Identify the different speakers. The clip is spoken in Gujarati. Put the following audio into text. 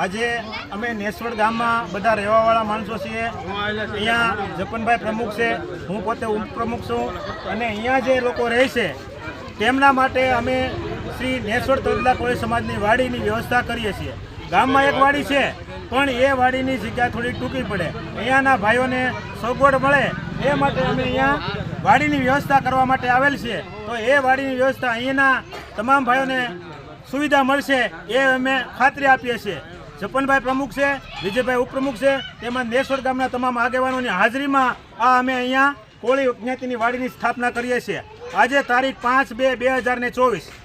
Speaker 1: આજે અમે નેસવડ ગામમાં બધા રહેવાવાળા માણસો છીએ. અહીંયા જપનભાઈ પ્રમુખ છે, હું પોતે ઉપપ્રમુખ છું. અને અહીંયા જે લોકો રહે છે, તેમના માટે અમે શ્રી નેસવડ તોદલા કોળી સમાજની વાડીની વ્યવસ્થા કરીએ છીએ. ગામમાં એક વાડી છે, પણ એ વાડીની જગ્યા થોડી ટૂંકી પડે. અહીંયાના ભાઈઓને સગવડ મળે, એ માટે અમે અહીંયા વાડીની વ્યવસ્થા કરવા માટે આવેલ છે તો એ વાડીની વ્યવસ્થા અહીંયાના તમામ ભાઈઓને સુવિધા મળશે, એ અમે ખાતરી આપીએ છીએ. જપનભાઈ પ્રમુખ છે, વિજયભાઈ ઉપપ્રમુખ છે તેમજ નેસોડ ગામના તમામ આગેવાનોની હાજરીમાં આ અમે અહીંયા કોળી જ્ઞાતિની વાડીની સ્થાપના કરીએ છીએ. આજે તારીખ પાંચ બે બે હજાર ચોવીસ.